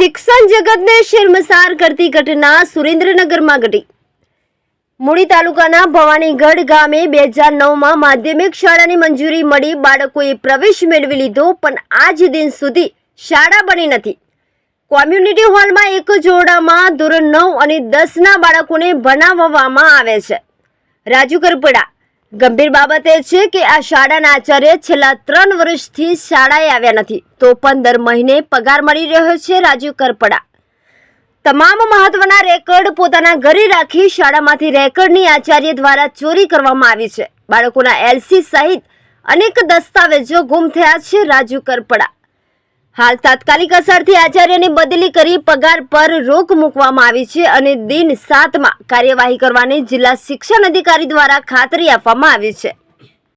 શિક્ષણ જગતને શિરમસાર કરતી ઘટના સુરેન્દ્રનગરમાં ઘટી. મૂળી તાલુકાના ભવાનીગઢ ગામે બે હજાર નવમાં માધ્યમિક શાળાની મંજૂરી મળી. બાળકોએ પ્રવેશ મેળવી લીધો, પણ આજ દિન સુધી શાળા બની નથી. કોમ્યુનિટી હોલમાં એક જોડામાં ધોરણ નવ અને દસના બાળકોને ભણાવવામાં આવે છે. રાજુ કરપડા ગંભીર બાબત એ છે કે આ શાળાના આચાર્ય છેલ્લા ત્રણ વર્ષથી શાળાએ આવ્યા નથી. તો પંદર મહિને પગાર મળી રહ્યો છે રાજુ કરપડા. તમામ મહત્વના રેકોર્ડ પોતાના ઘરે રાખી શાળામાંથી રેકર્ડની આચાર્ય દ્વારા ચોરી કરવામાં આવી છે. બાળકોના એલસી સહિત અનેક દસ્તાવેજો ગુમ થયા છે રાજુ કરપડા. હાલ તાત્કાલિક અસરથી આચાર્યની બદલી કરી પગાર પર રોક મૂકવામાં આવી છે અને દિન સાતમાં કાર્યવાહી કરવાની જિલ્લા શિક્ષણ અધિકારી દ્વારા ખાતરી આપવામાં આવી છે.